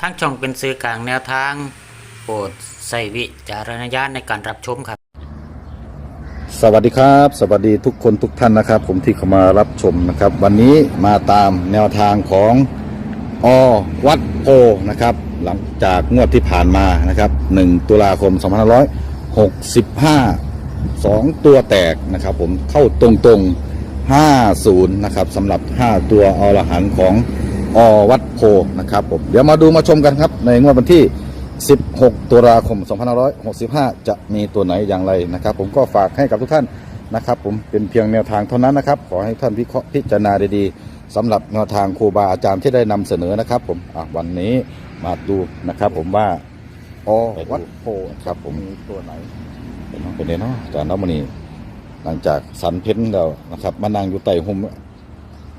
ทั้งช่องเป็นสื่อกลางแนวทาง โปรดใส่วิจารณญาณในการรับชมครับ สวัสดีครับ สวัสดีทุกคนทุกท่านนะครับ ผมที่เข้ามารับชมนะครับ วันนี้มาตามแนวทางของอวัดโพนะครับ หลังจากงวดที่ผ่านมานะครับ 1 ตุลาคม 2565 2 ตัวแตกนะครับ ผมเข้าตรงๆ 50 นะครับสำหรับ 5 ตัวอรหันของ อวัดโพนะครับผมเดี๋ยวมาดูมาชมกันครับ ในงวดวันที่ 16 ตุลาคม 2565 จะมีตัวไหนอย่างไรนะครับ ผมก็ฝากให้กับทุกท่านนะครับ ผมเป็นเพียงแนวทางเท่านั้นนะครับ ขอให้ท่านวิเคราะห์พิจารณาดีๆสำหรับแนวทางครูบาอาจารย์ที่ได้นำเสนอนะครับ ผมอะวันนี้มาดูนะครับ ผมว่าอวัดโพครับ ผมมีตัวไหนเป็นน้องเป็นเนาะอาจารย์น้องมณีหลังจากสันเพ้นเรานะครับมานั่งอยู่ใต้หุ่ม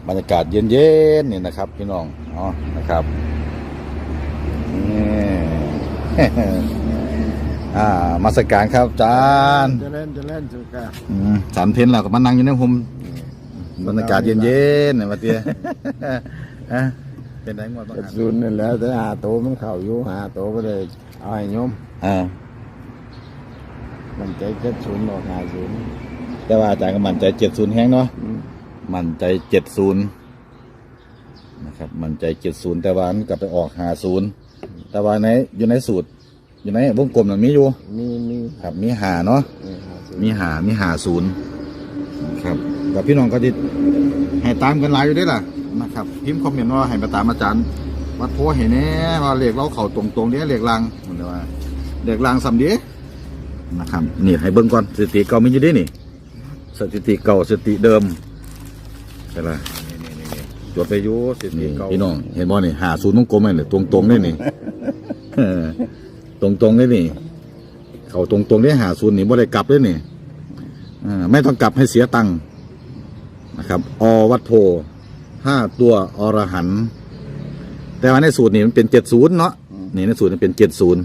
บรรยากาศเย็นๆนี่นะครับ พี่น้องอ๋อนะครับนี่อ่ามาสการครับอาจารย์จะเล่นจะเล่นสุกาอืมสันเพ้นเราก็มานั่งอยู่ในห่มบรรยากาศเย็นๆเนี่ยมาเตี้ยอะเป็นไงงวดบ้างเจ็ดครับศูนย์นี่แหล้วแต่หาโตวมันเข่าอยู่หาโตวก็เลยเอาให้โยมอ่ามันใจเจ็ดศูนย์ออกหาศูนย์แต่ว่าอาจารย์ก็มั่นใจเจ็ดศูนย์แห้งเนาะอื มมั่นใจเจ็ดศูนย์นะครับ มั่นใจเจ็ดศูนย์แต่ว่ามันกลับไปออกหาศูนย์แต่ว่าในอยู่ในสูตร อยู่ในวงกลมมันมีอยู่ มีมีครับ มีหาเนาะเออหาศูนย์มีหามีหาศูนย์ครับกับพี่น้องก็ติดให้ตามกันหลายอยู่เด้ล่ะนะครับพิมพ์คอมเมนต์ว่าให้มาตามอาจารย์วัดโพเห็นแน่ว่าเลขเราเข่าตรงๆเด้เลขลางมันเรียกว่าเลขลางสำเดีนะครับนี่ให้เบิ่งก่อนสถิติเก่ามีอยู่เด้นี่ สถิติเก่าสถิติเดิม ใช่ไหมจดไปอยู่สถิติเก่าพี่น้องเห็นบ่นี่หาศูนย์วงกลมเลยตรงๆได้นี่ตรงๆได้นี่ เขาตรงๆได้หาศูนย์นี่บ่ได้กลับได้นี่อ่าไม่ต้องกลับให้เสียตังค์นะครับอวัดโพห้าตัวอรหันต์แต่ว่าในสูตรนี่มันเป็นเจ็ดศูนย์เนาะนี่ในสูตรมันเป็นเจ็ดศูนย์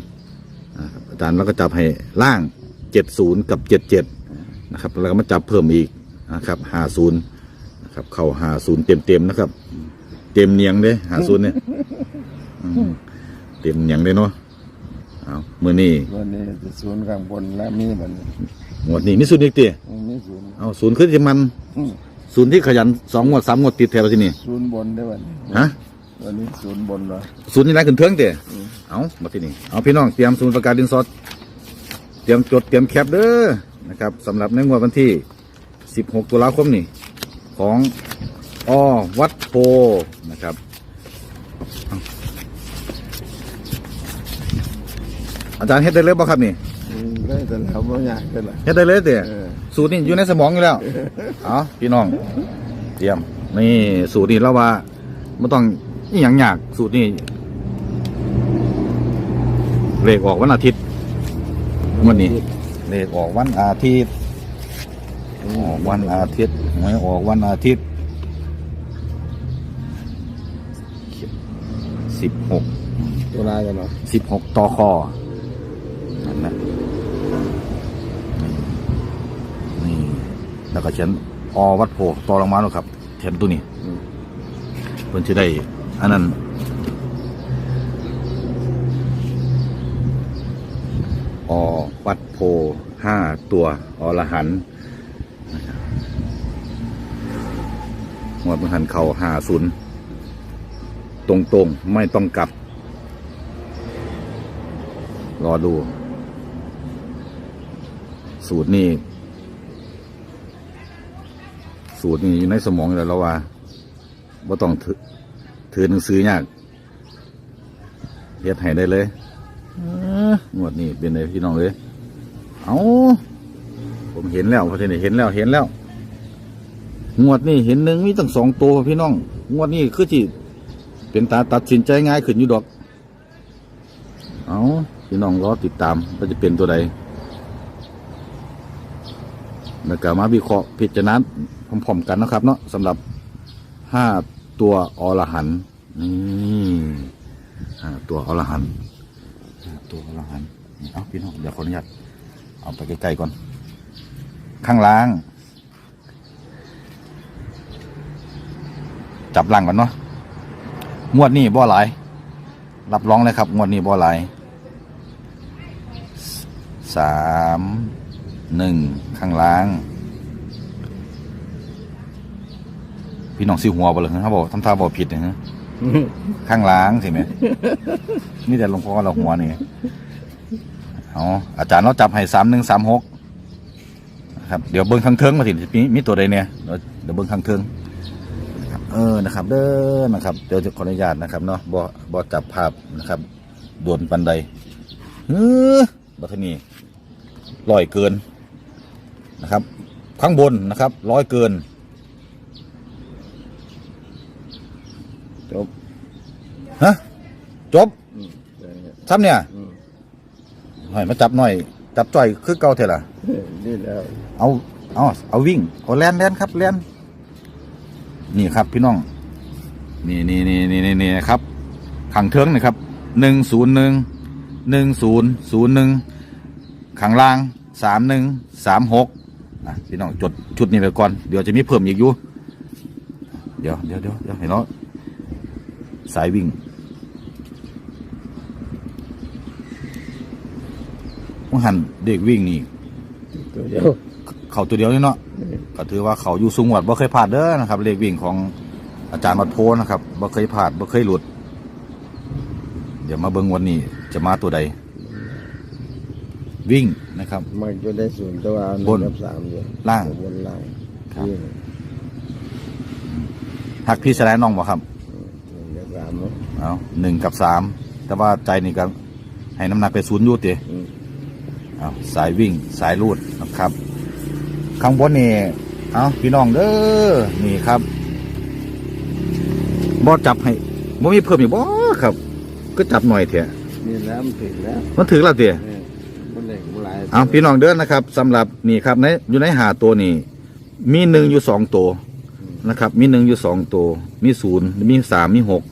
อาจารย์เราก็จับให้ล่างเจ็ดศูนย์กับเจ็ดเจ็ดนะครับ แล้วก็มาจับเพิ่มอีกนะครับห้าศูนย์นะ ครับเข้าห้าศูนย์เต็มเต็มๆนะครับ เต็มเนียงเด้ห้าศูนย์เนี่ยอืมเต็มเนียงเลยเนาะเอามือนี้วันนี้จะศูนย์ข้างบนและมีมันงวดนี้มีศูนย์อีกตีมีศูนย์เอาศูนย์ขึ้นที่มันอืมศูนย์ที่ขยันสองงวดสามงวดติดแถวที่นี่ศูนย์บนได้วันนี้ฮะวันนี้ศูนย์บนเหรอศูนย์นี่ไรขึ้นเทิงเตะอืมเอามาที่นี่เอาพี่น้องเตรียมศูนย์ประกาศดินสดเตรียมจดเตรียมแคปเด้อนะครับสำหรับในงวดวันที่ 16 ตุลาคมนี่ ของอวัดโพนะครับเอาอาจารย์เฮ็ดได้เลยบ่ครับนี่อืมได้แต่แล้วไม่ยากได้ละเฮ็ดได้เลยเตะเออสูตรนี่อยู่ในสมองอยู่แล้วเอาพี่น้อง เตรียม นี่สูตรนี้แล้วว่าไม่ต้องอหย่างยากสูตรนี้เลขออกวันอาทิตย์วันนี้เลขออกวันอาทิตย์ ออกวันอาทิตย์ไม่ออกวันอาทิตย์สิบหกตัวลายกันเหรอสิบหกต่อคอนั่นนะนี่แล้วก็เขียนอวัดโพต่อลงมาแล้วครับเขียนตัวนี้อืมเพิ่นจะได้ อันนั้นอวัดโพห้าตัวอรหันต์นะครับ งวดมันหันเข่าห้าศูนย์ตรงๆ ไม่ต้องกลับ รอดู สูตรนี่สูตรนี่อยู่ในสมองอยู่แล้วเราว่าว่าต้องถือถือหนังสือยากเฮ็ดให้ได้เลยเอ้องวดนี้เป็นไงพี่น้องเลย เอาผมเห็นแล้วพอทีนี้เห็นแล้วเห็นแล้ว งวดนี้เห็นหนึ่งมีตั้งสองตัวพี่น้อง งวดนี้คือที่เป็นตาตัดสินใจง่ายขึ้นอยู่ดอก เอาพี่น้องรอติดตามว่าจะเป็นตัวใดแล้วก็มาวิเคราะห์พิจารณาพร้อมๆกันนะครับ เนาะสำหรับห้าตัวอรหันนี่ห้าตัวอรหันตัวอรหันเอาพี่น้องเดี๋ยวขออนุญาตเอาไปใกล้ๆก่อน ข้างล่าง จับล่างก่อนเนาะงวดนี้บ่หลายรับรองเลยครับงวดนี้บ่หลายสามหนึ่งข้างล่าง พี่น้องสิหัวบ่เลยเขาบบอกทำท่าบอกผิดนะฮะข้างล่างสิไหมนี่แต่หลวงพ่อเราหัวนี่เอาอาจารย์เราจับให้สามหนึ่งสามหกครับ เดี๋ยวเบิ้งข้างเทิงมาสิมีมีตัวใดเนี่ยเดี๋ยวเบิ้งข้างเทิง เออนะครับเด้อนะครับเดี๋ยวจะขออนุญาตนะครับเนาะบ่บ่จับภาพนะครับด่วนปันใดเออบัคนี้ลอยเกินนะครับ ข้างบนนะครับร้อยเกินจบฮะจบอืมใช่ครับซ้ำเนี่ยอืมหน่อยมาจับหน่อย จับจ่อยคือเก่าเถอะล่ะนี่แล้วเอาเอาเอาวิ่งเอาแลนแลนครับแลน นี่ครับพี่น้อง นี่นี่นี่นี่นี่นี่นะครับขังเทิงนะครับหนึ่งศูนย์หนึ่งหนึ่งศูนย์ศูนย์หนึ่งขังล่างสามหนึ่งสามหกอะพี่น้องจดชุดนี้ไปก่อนเดี๋ยวจะมีเพิ่มอีกอยู่เดี๋ยวเดี๋ยวเดี๋ยวเดี๋ยวเห็นเนาะสายวิ่งว่าหันเด็กวิ่งนี่ตัวเดียวเขาตัวเดียวนี่เนาะ ก็ถือว่าเขาอยู่สูงวัดบ่เคยพลาดเด้อนะครับ เลขวิ่งของอาจารย์วัดโพนะครับบ่เคยพลาดบ่เคยหลุด เดี๋ยวมาเบิ่งวันนี้จะมาตัวใด วิ่งนะครับ มันจะได้ศูนย์ตัวหนึ่บงนกับสามอยู่ล่าง บนล่างครับ วิ่งหักพี่แสดงน้องบ่ครับ หนึ่งกับสามเนาะเอาหนึ่งกับสามแต่ว่าใจนี่ก็ให้น้ำหนักไปศูนย์อยูติอืมเอาสายวิ่งสายรูดนะครับ ข้างบนนี่เอาพี่น้องเด้อนี่ครับบ่จับให้บ่มีเพิ่มอีกบ่ครับ ก็จับหน่อยเถอะนี่แล้วมันถึงแล้วมันถึงแล้วเถอะเออมันเด็กมันหลายเอาพี่น้องเด้อนนะครับสำหรับนี่ครับในอยู่ในหาตัวนี่มีหนึ่งอยู่สองตัวนะครับ มีหนึ่งอยู่สองตัวมีศูนย์มีสามมีหก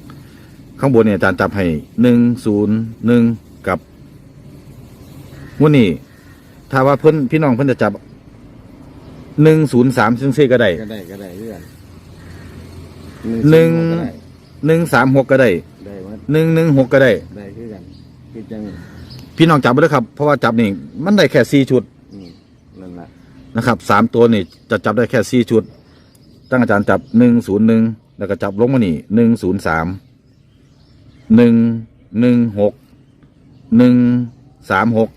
ข้างบนเนี่ยอาจารย์จับให้หนึ่งศูนย์หนึ่งกับวันนี้ถ้าว่าเพิ่นพี่น้องเพิ่นจะจับ หนึ่งศูนย์สามซึ่งซี่ก็ได้ก็ได้ก็ได้เรื่อนหนึ่งก็ได้หนึ่งสามหกก็ได้ได้หมดหนึ่งหนึ่งหกก็ได้ ได้คือกันคือจังพี่น้องจับไปเลยครับ เพราะว่าจับนี่มันได้แค่สี่ชุดอืมนั่นแหละนะครับสามตัวนี่จะจับได้แค่สี่ชุด ตั้งอาจารย์จับหนึ่งศูนย์หนึ่งแล้วก็จับลงมานี่หนึ่งศูนย์สามหนึ่งหนึ่งหกหนึ่งสามหก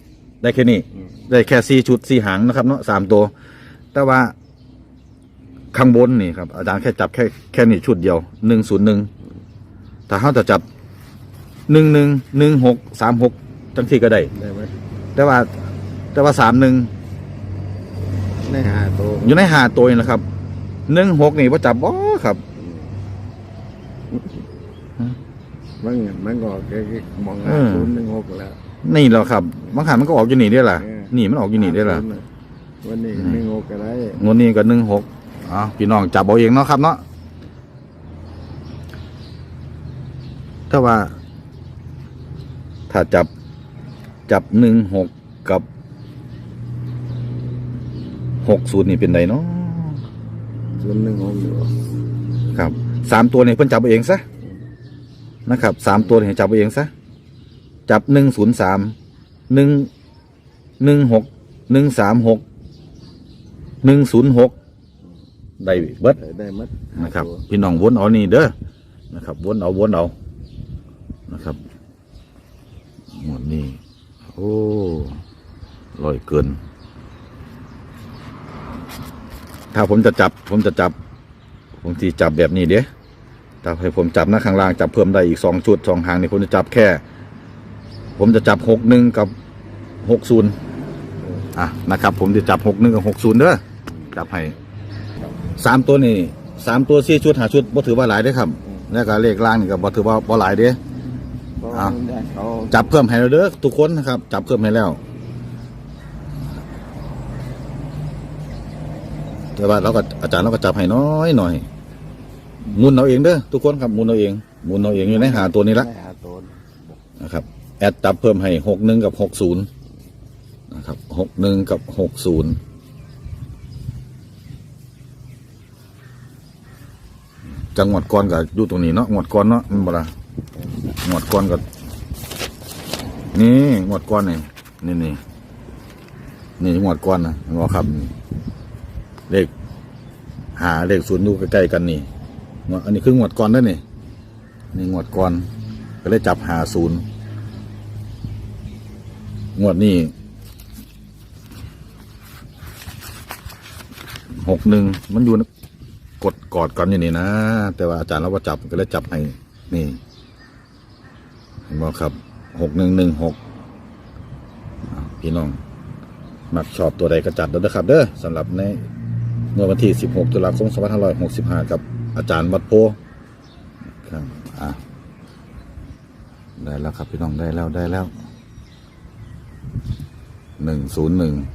ได้แค่นี้ อืมได้แค่สี่ชุดสี่หางนะครับเนาะสามตัว แต่ว่า ข้างบนนี่ครับอาจารย์แค่จับแค่แค่นี้ชุดเดียวหนึ่งศูนย์หนึ่งถ้าเขาจะจับหนึ่งหนึ่งหนึ่งหกสามหกจังที่ก็ได้ ได้ไหมแต่ว่า แต่ว่าสามหนึ่งได้หาตัวอยู่ในหาตัวนี่นะครับหนึ่งหกนี่ว่าจับบ่ครับมันมันก็แค่มองหาเออศูนย์หนึ่งหกแล้ว นี่แหละครับบางขานมันก็ออกอยู่นี่ได้ล่ะเออนี่มันออกอยู่นี่ได้ล่ะ วันนี้หนึ่งหกก็ได้งวดนี้ก็หนึ่งหกอ๋อพี่น้องจับเอาเองเนาะครับเนาะถ้าว่า ถ้าจับจับหนึ่งหกกับหกศูนย์นี่เป็นไดเนาะศูนย์หนึ่งหกอยู่ครับสามตัวนี่เพิ่นจับเอาเองซะนะครับสามตัวนี่จับเอาเองซะจับหนึ่งศูนย์สามหนึ่งหนึ่งหกหนึ่งสามหก หนึ่งศูนย์หกได้เบิดได้หมัดนะครับ พี่น้องวนเอานี่เด้อนะครับวนเอาวนเอานะครับหมดนี่โอ้ลอยเกิน ถ้าผมจะจับ ผมจะจับ ผมที่จับแบบนี้เด้ถ้าให้ผมจับนะข้างล่างจับเพิ่มได้อีกสองชุดสองหางนี่ผมจะจับแค่ ผมจะจับหกหนึ่งกับหกศูนย์อะนะครับ ผมจะจับหกหนึ่งกับหกศูนย์เด้อ จับให้สามตัวนี่สามตัวสี่ชุดหาชุดบ่ถือว่าหลายเด้อครับแล้วก็เลขล่างนี่ก็บ่ถือว่าบ่หลายเด้ เพราะอะมันได้เขาจับเพิ่มให้แล้วเด้อทุกคนนะครับ จับเพิ่มให้แล้วแต่ว่าเราก็อาจารย์เราก็จับให้น้อยหน่อยหมุนเอาเองเด้อทุกคนครับหมุนเอาเองหมุนเอาเองอยู่ในหาตัวนี้ละ ได้หาตัวนะครับแอดจับเพิ่มให้หกหนึ่งกับหกศูนย์นะครับหกหนึ่งกับหกศูนย์ จังหวัดก่อนกับอยู่ตรงนี้เนาะงวดก่อนเนาะมันบ่ละงวดก่อนกับนี่หมวดก้อนนี่นี่นี่นี่หมวดก้อนนะงอครับเลขหาเลขศูนย์อยู่ใกล้ๆกันนี่งวดอันนี้คือหมวดก้อนได้นี่นี่หมวดก้อนก็เลยจับหาศูนย์งวดนี้หกหนึ่งมันอยู่นะ กดกอดกันอย่างนี้นะ แต่ว่าอาจารย์เราว่าจับก็เลยจับให้ นี่เห็นบ่ครับหกหนึ่งหนึ่งหกพี่น้อง มักชอบตัวใดก็จัดแล้วนะครับ เด้อสำหรับในเมื่อวันที่ 16 ตุลาคม 2565 กับอาจารย์วัดโพครับอะได้แล้วครับพี่น้องได้แล้วได้แล้ว 101